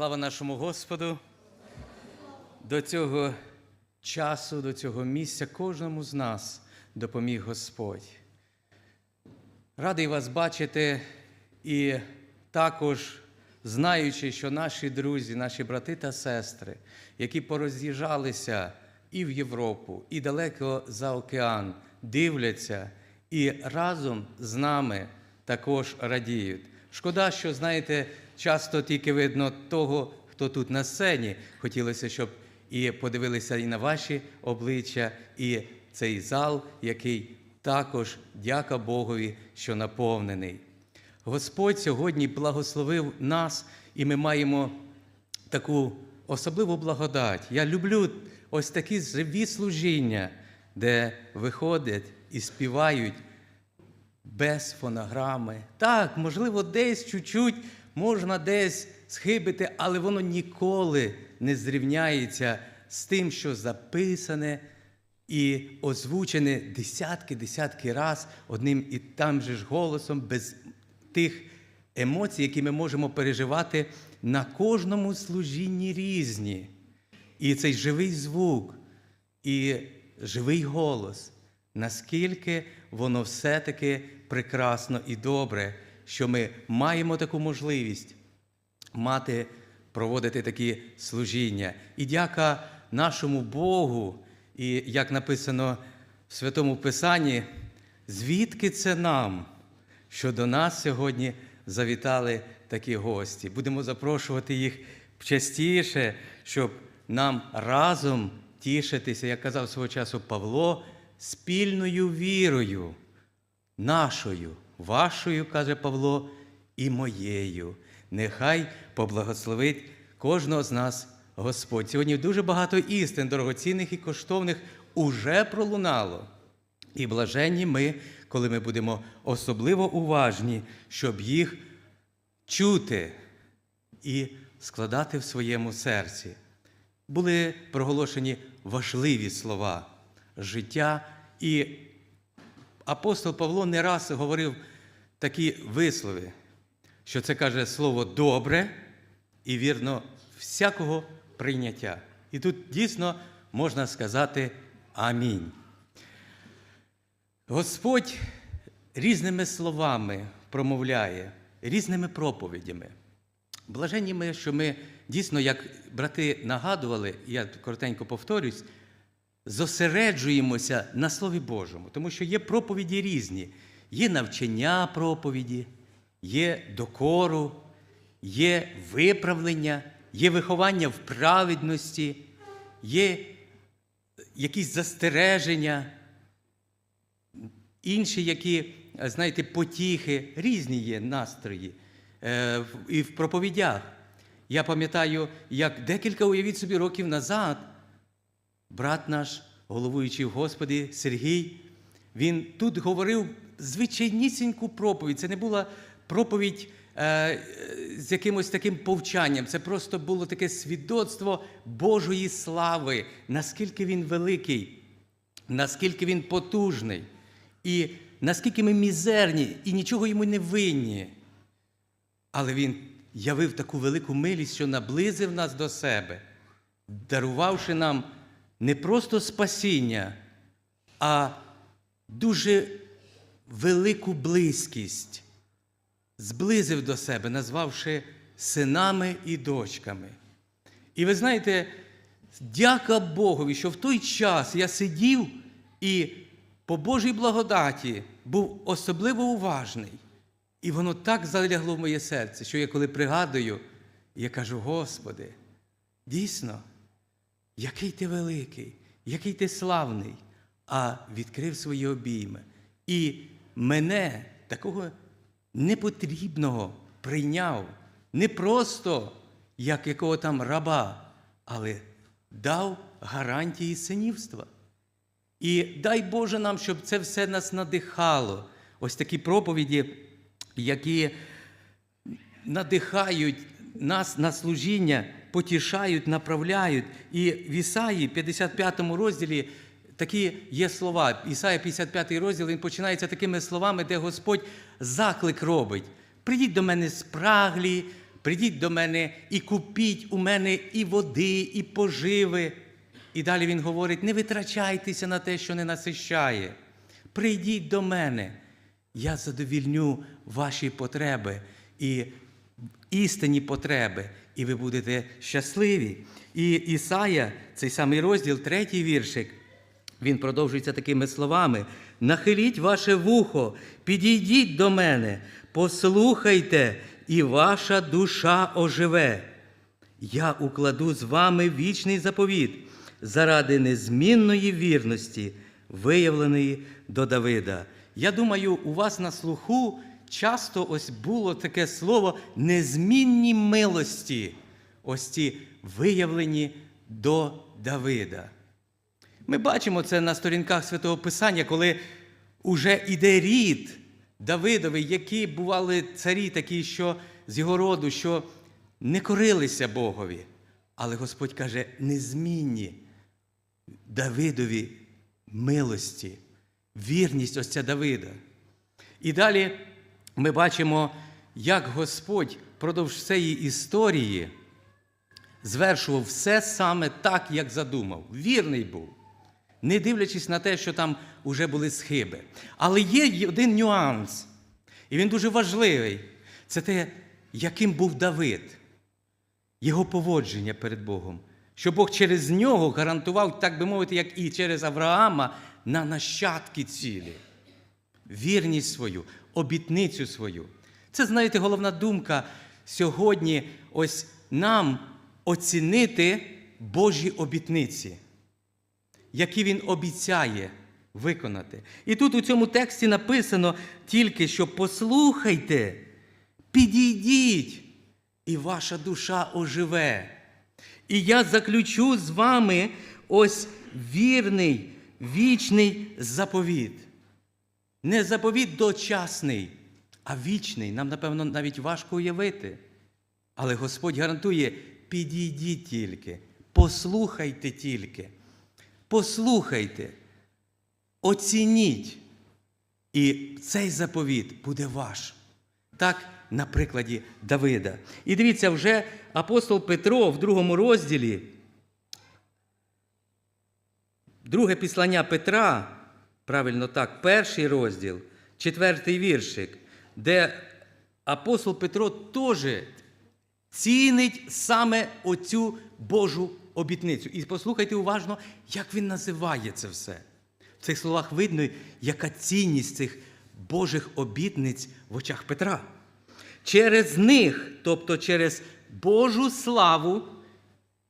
Слава нашому Господу. До цього часу, до цього місця кожному з нас допоміг Господь. Радий вас бачити і також знаючи, що наші друзі, наші брати та сестри, які пороз'їжджалися і в Європу, і далеко за океан, дивляться і разом з нами також радіють. Шкода, що, знаєте, часто тільки видно того, хто тут на сцені. Хотілося, щоб і подивилися і на ваші обличчя, і цей зал, який також, дяка Богові, що наповнений. Господь сьогодні благословив нас, і ми маємо таку особливу благодать. Я люблю ось такі живі служіння, де виходять і співають без фонограми. Так, можливо, десь чуть-чуть можна десь схибити, але воно ніколи не зрівняється з тим, що записане і озвучене десятки-десятки раз одним і там же ж голосом, без тих емоцій, які ми можемо переживати на кожному служінні різні. І цей живий звук, і живий голос, наскільки воно все-таки прекрасно і добре, що ми маємо таку можливість мати, проводити такі служіння. І дяка нашому Богу, і як написано в Святому Писанні, звідки це нам, що до нас сьогодні завітали такі гості. Будемо запрошувати їх частіше, щоб нам разом тішитися, як казав свого часу Павло, спільною вірою, нашою, вашою, каже Павло, і моєю. Нехай поблагословить кожного з нас Господь. Сьогодні дуже багато істин, дорогоцінних і коштовних, уже пролунало. І блаженні ми, коли ми будемо особливо уважні, щоб їх чути і складати в своєму серці. Були проголошені важливі слова життя, і апостол Павло не раз говорив такі вислови, що це каже слово добре і вірно всякого прийняття. І тут дійсно можна сказати амінь. Господь різними словами промовляє, різними проповідями. Блаженні ми, що ми дійсно, як брати нагадували, я коротенько повторюсь, зосереджуємося на Слові Божому, тому що є проповіді різні. Є навчання проповіді, є докору, є виправлення, є виховання в праведності, є якісь застереження, інші, які, знаєте, потіхи, різні є настрої е, і в проповідях. Я пам'ятаю, як декілька уявіть собі років назад брат наш, головуючий в Господі Сергій, він тут говорив звичайнісіньку проповідь. Це не була проповідь е, з якимось таким повчанням. Це просто було таке свідоцтво Божої слави, наскільки він великий, наскільки він потужний, і наскільки ми мізерні, і нічого йому не винні. Але він явив таку велику милість, що наблизив нас до себе, дарувавши нам не просто спасіння, а дуже велику близькість, зблизив до себе, назвавши синами і дочками. І ви знаєте, дяка Богові, що в той час я сидів і по Божій благодаті був особливо уважний. І воно так залягло в моє серце, що я коли пригадую, я кажу: Господи, дійсно, який ти великий, який ти славний, а відкрив свої обійми. І мене, такого непотрібного, прийняв не просто як якого там раба, але дав гарантії синівства. І дай Боже нам, щоб це все нас надихало. Ось такі проповіді, які надихають нас на служіння, потішають, направляють. І в Ісаї, 55 розділі, такі є слова. Ісая 55 розділ, він починається такими словами, де Господь заклик робить. Прийдіть до мене спраглі, прийдіть до мене і купіть у мене і води, і поживи. І далі він говорить: не витрачайтеся на те, що не насищає. Прийдіть до мене, я задовільню ваші потреби і істинні потреби, і ви будете щасливі. І Ісая, цей самий розділ, третій віршик, він продовжується такими словами: нахиліть ваше вухо, підійдіть до мене, послухайте, і ваша душа оживе. Я укладу з вами вічний заповіт заради незмінної вірності, виявленої до Давида. Я думаю, у вас на слуху часто ось було таке слово незмінні милості, ось ці виявлені до Давида. Ми бачимо це на сторінках Святого Писання, коли уже іде рід Давидовий, які бували царі такі, що з його роду, що не корилися Богові. Але Господь каже, незмінні Давидові милості, вірність ось ця Давида. І далі ми бачимо, як Господь впродовж всієї історії звершував все саме так, як задумав. Вірний був, не дивлячись на те, що там вже були схиби. Але є один нюанс, і він дуже важливий. Це те, яким був Давид, його поводження перед Богом. Що Бог через нього гарантував, так би мовити, як і через Авраама, на нащадки цілі, вірність свою, обітницю свою. Це, знаєте, головна думка сьогодні ось нам оцінити Божі обітниці, які Він обіцяє виконати. І тут у цьому тексті написано тільки, що послухайте, підійдіть, і ваша душа оживе. І я заключу з вами ось вірний, вічний заповіт. Не заповіт дочасний, а вічний. Нам, напевно, навіть важко уявити. Але Господь гарантує: підійдіть тільки, послухайте тільки, послухайте, оцініть. І цей заповіт буде ваш. Так, на прикладі Давида. І дивіться, вже апостол Петро в другому розділі, друге післання Петра, правильно так, перший розділ, четвертий віршик, де апостол Петро теж цінить саме оцю Божу обітницю. І послухайте уважно, як він називає це все. В цих словах видно, яка цінність цих Божих обітниць в очах Петра. Через них, тобто через Божу славу,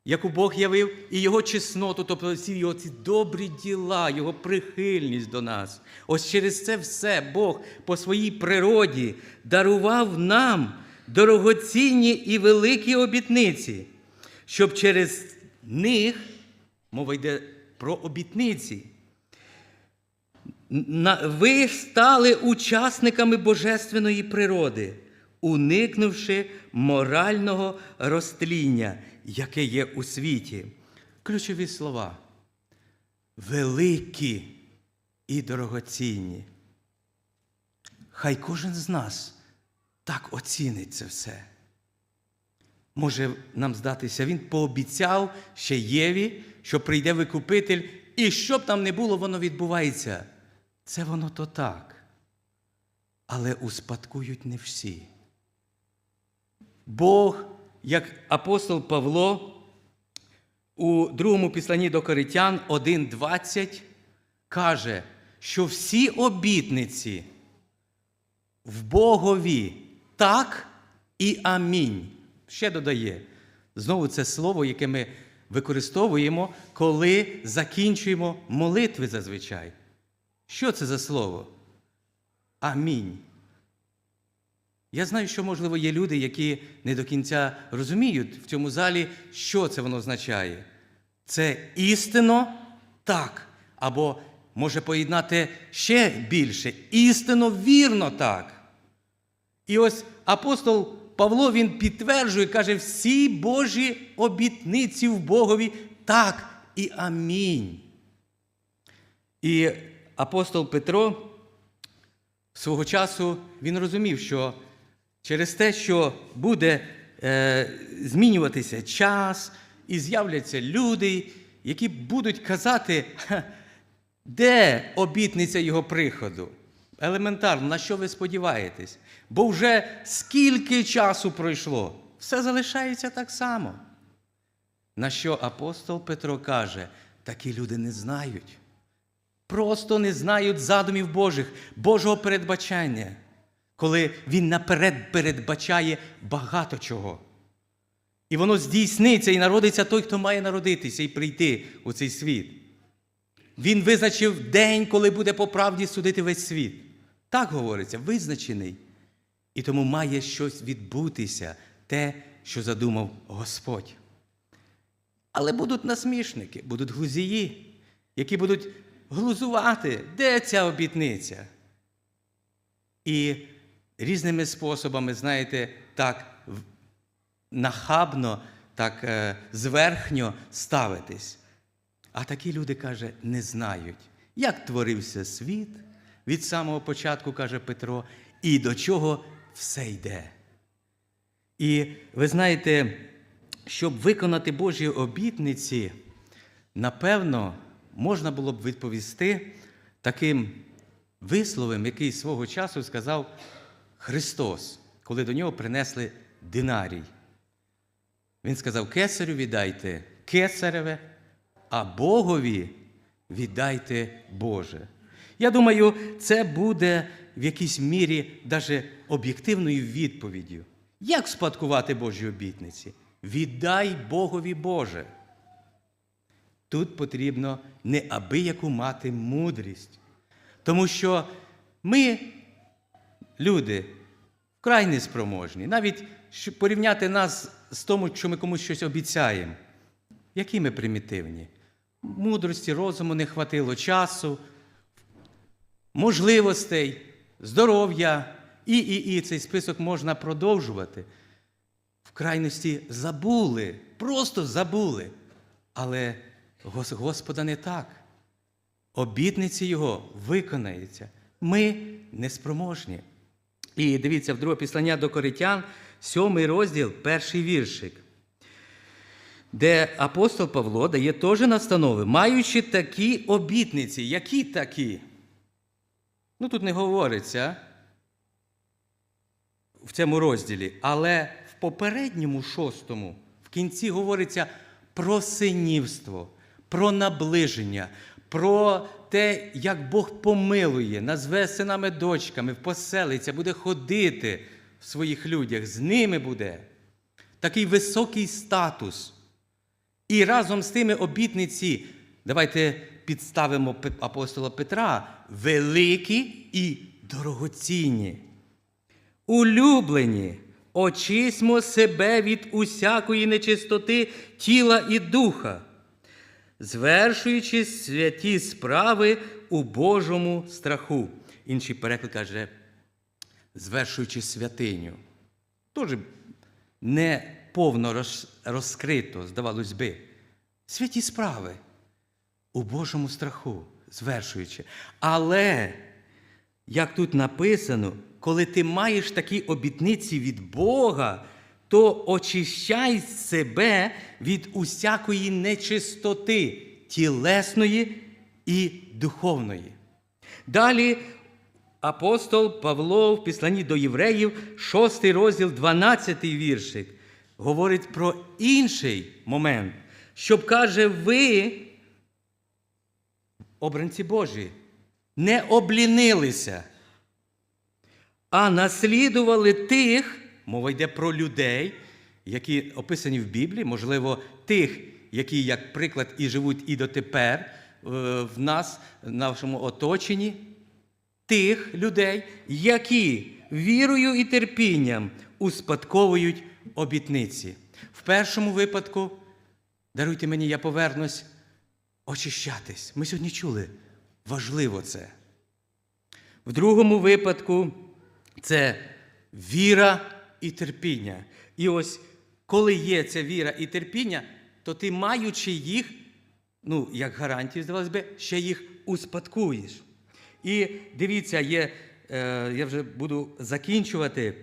яку Бог явив, і Його чесноту, тобто всі його ці добрі діла, Його прихильність до нас. Ось через це все Бог по своїй природі дарував нам дорогоцінні і великі обітниці, щоб через них, мова йде про обітниці, ви стали учасниками божественної природи, уникнувши морального розтління, яке є у світі. Ключові слова. Великі і дорогоцінні. Хай кожен з нас так оцінить це все. Може нам здатися, він пообіцяв ще Єві, що прийде викупитель, і що б там не було, воно відбувається. Це воно то так. Але успадкують не всі. Бог, як апостол Павло у другому післанні до Коринтян 1.20 каже, що всі обітниці в Богові так і амінь. Ще додає. Знову це слово, яке ми використовуємо, коли закінчуємо молитви зазвичай. Що це за слово? Амінь. Я знаю, що, можливо, є люди, які не до кінця розуміють в цьому залі, що це воно означає. Це істинно так. Або може поєднати ще більше. Істинно вірно так. І ось апостол Павло він підтверджує, каже, всі Божі обітниці в Богові так і амінь. І апостол Петро свого часу він розумів, що через те, що буде е, змінюватися час, і з'являться люди, які будуть казати, де обітниця його приходу? Елементарно, на що ви сподіваєтесь? Бо вже скільки часу пройшло, все залишається так само. На що апостол Петро каже, такі люди не знають. Просто не знають задумів Божих, Божого передбачання, коли Він наперед передбачає багато чого. І воно здійсниться і народиться той, хто має народитися і прийти у цей світ. Він визначив день, коли буде по правді судити весь світ. Так говориться, визначений. І тому має щось відбутися, те, що задумав Господь. Але будуть насмішники, будуть глузії, які будуть глузувати, де ця обітниця. І різними способами, знаєте, так нахабно, так е, зверхньо ставитись. А такі люди, каже, не знають, як творився світ від самого початку, каже Петро, і до чого все йде. І ви знаєте, щоб виконати Божі обітниці, напевно, можна було б відповісти таким висловом, який свого часу сказав Христос, коли до нього принесли динарій. Він сказав: Кесарю віддайте кесареве, а Богові віддайте Боже. Я думаю, це буде в якійсь мірі даже об'єктивною відповіддю. Як спадкувати Божі обітниці? Віддай Богові Боже. Тут потрібно неабияку мати мудрість. Тому що ми, люди, вкрай неспроможні. Навіть щоб порівняти нас з тому, що ми комусь щось обіцяємо. Які ми примітивні? Мудрості, розуму не хватило часу, можливостей, здоров'я і, і, і цей список можна продовжувати. В крайності забули, просто забули. Але Господа не так. Обітниці Його виконаються. Ми неспроможні. І дивіться, в друге післання до Коринтян, сьомий розділ, перший віршик, де апостол Павло дає теж настанови, маючи такі обітниці. Які такі? Ну, тут не говориться в цьому розділі, але в попередньому шостому в кінці говориться про синівство, про наближення, про те, як Бог помилує, назве синами дочками, поселиться, буде ходити в своїх людях, з ними буде. Такий високий статус. І разом з тими обітниці, давайте підставимо апостола Петра, великі і дорогоцінні. Улюблені, очисьмо себе від усякої нечистоти тіла і духа, звершуючи святі справи у Божому страху. Інший переклад каже, звершуючи святиню. Теж не повно розкрито, здавалось би. Святі справи у Божому страху, звершуючи. Але, як тут написано, коли ти маєш такі обітниці від Бога, то очищай себе від усякої нечистоти тілесної і духовної. Далі апостол Павло в післанні до євреїв, 6 розділ, 12 віршик, говорить про інший момент, щоб каже, ви, обранці Божі, не облінилися, а наслідували тих, мова йде про людей, які описані в Біблії, можливо, тих, які, як приклад, і живуть і дотепер е, в нас, в нашому оточенні, тих людей, які вірою і терпінням успадковують обітниці. В першому випадку, даруйте мені, я повернусь, очищатись. Ми сьогодні чули, важливо це. В другому випадку це віра і терпіння. І ось коли є ця віра і терпіння, то ти, маючи їх, ну, як гарантію, здавалось би, ще їх успадкуєш. І дивіться, є, е, я вже буду закінчувати.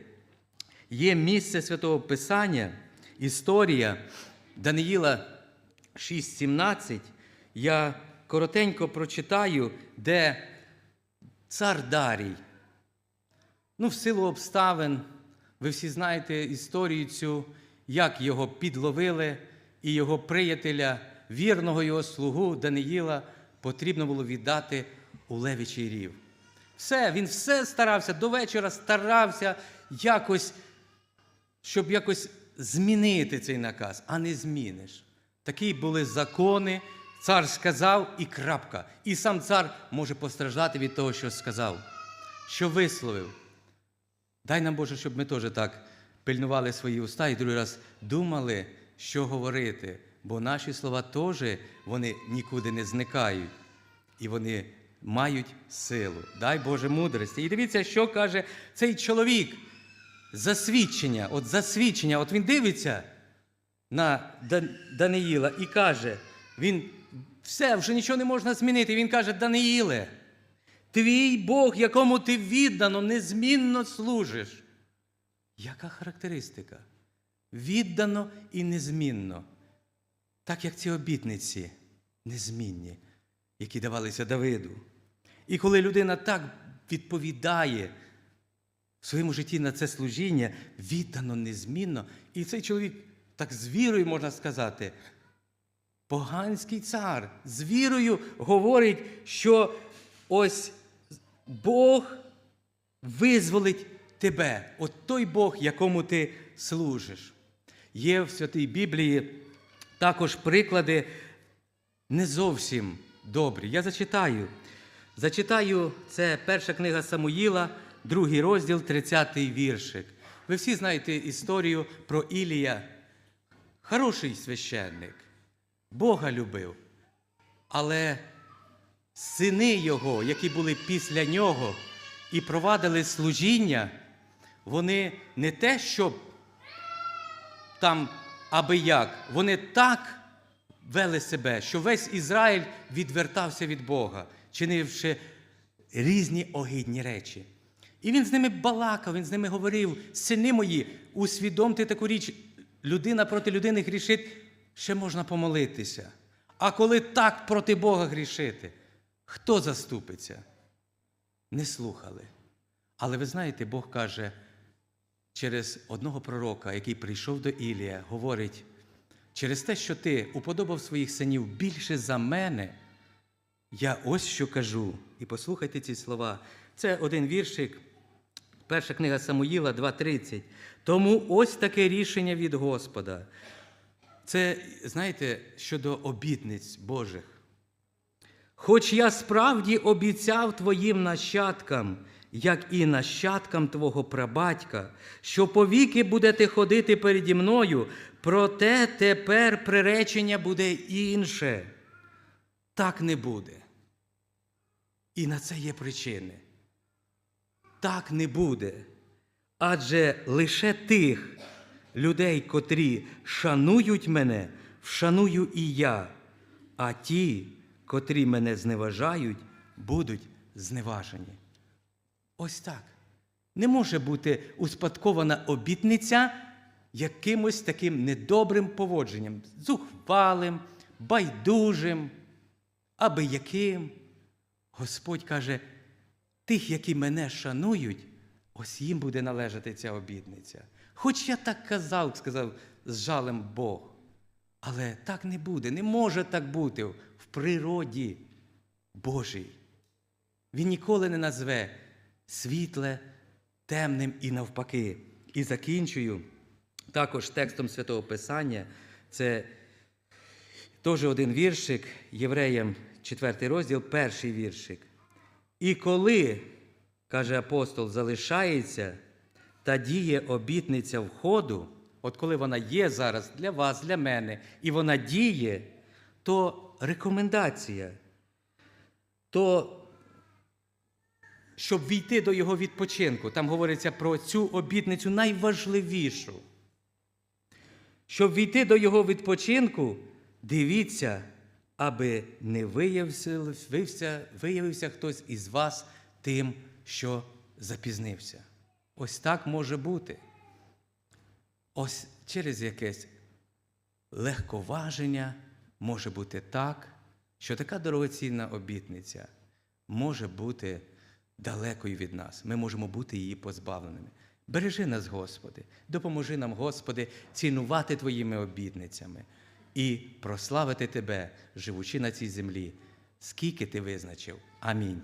Є місце святого Писання, історія Даниїла 6.17. Я коротенько прочитаю, де цар Дарій. Ну, в силу обставин, ви всі знаєте історію цю, як його підловили, і його приятеля, вірного його слугу Даниїла, потрібно було віддати у левічий рів. Все, він все старався до вечора, старався якось, щоб якось змінити цей наказ, а не зміниш. Такі були закони, цар сказав і крапка. І сам цар може постраждати від того, що сказав, що висловив. Дай нам Боже, щоб ми теж так пильнували свої уста і другий раз думали, що говорити, бо наші слова теж вони нікуди не зникають. І вони мають силу. Дай Боже мудрості. І дивіться, що каже цей чоловік. Засвідчення, от засвідчення, от він дивиться на Даниїла і каже: він все, вже нічого не можна змінити. Він каже: Даниїле, твій Бог, якому ти віддано, незмінно служиш. Яка характеристика? Віддано і незмінно. Так як ці обітниці незмінні, які давалися Давиду. І коли людина так відповідає в своєму житті на це служіння, віддано незмінно, і цей чоловік, так з вірою можна сказати, поганський цар з вірою говорить, що ось Бог визволить тебе, от той Бог, якому ти служиш. Є в Святій Біблії також приклади не зовсім добрі. Я зачитаю. Зачитаю, це перша книга Самуїла, другий розділ, 30-й віршик. Ви всі знаєте історію про Ілія. Хороший священник, Бога любив. Але сини його, які були після нього і провадили служіння, вони не те, щоб там аби як, вони так вели себе, що весь Ізраїль відвертався від Бога, чинивши різні огидні речі. І він з ними балакав, він з ними говорив: сини мої, усвідомте таку річ, людина проти людини грішить, ще можна помолитися. А коли так проти Бога грішити, хто заступиться? Не слухали. Але ви знаєте, Бог каже, через одного пророка, який прийшов до Ілія, говорить: через те, що ти уподобав своїх синів більше за мене, я ось що кажу. І послухайте ці слова. Це один віршик, перша книга Самуїла 2.30. Тому ось таке рішення від Господа. Це, знаєте, щодо обітниць Божих. Хоч я справді обіцяв твоїм нащадкам, як і нащадкам твого прабатька, що повіки будете ходити переді мною, проте тепер приречення буде інше. Так не буде. І на це є причини. Так не буде. Адже лише тих людей, котрі шанують мене, вшаную і я, а ті, котрі мене зневажають, будуть зневажені. Ось так. Не може бути успадкована обітниця якимось таким недобрим поводженням, зухвалим, байдужим, аби яким. Господь каже, тих, які мене шанують, ось їм буде належати ця обітниця. Хоч я так казав, сказав з жалем Бог. Але так не буде, не може так бути природі Божій. Він ніколи не назве світле темним і навпаки. І закінчую також текстом Святого Писання. Це теж один віршик, Євреям, 4 розділ, перший віршик. І коли, каже апостол, залишається та діє обітниця входу, от коли вона є зараз для вас, для мене, і вона діє, то рекомендація, то щоб війти до його відпочинку, там говориться про цю обітницю найважливішу. Щоб війти до його відпочинку, дивіться, аби не виявився, виявився, хтось із вас тим, що запізнився. Ось так може бути. ось через якесь легковаження може бути так, що така дорогоцінна обітниця може бути далекою від нас. Ми можемо бути її позбавленими. Бережи нас, Господи, допоможи нам, Господи, цінувати Твоїми обітницями і прославити Тебе, живучи на цій землі, скільки Ти визначив. Амінь.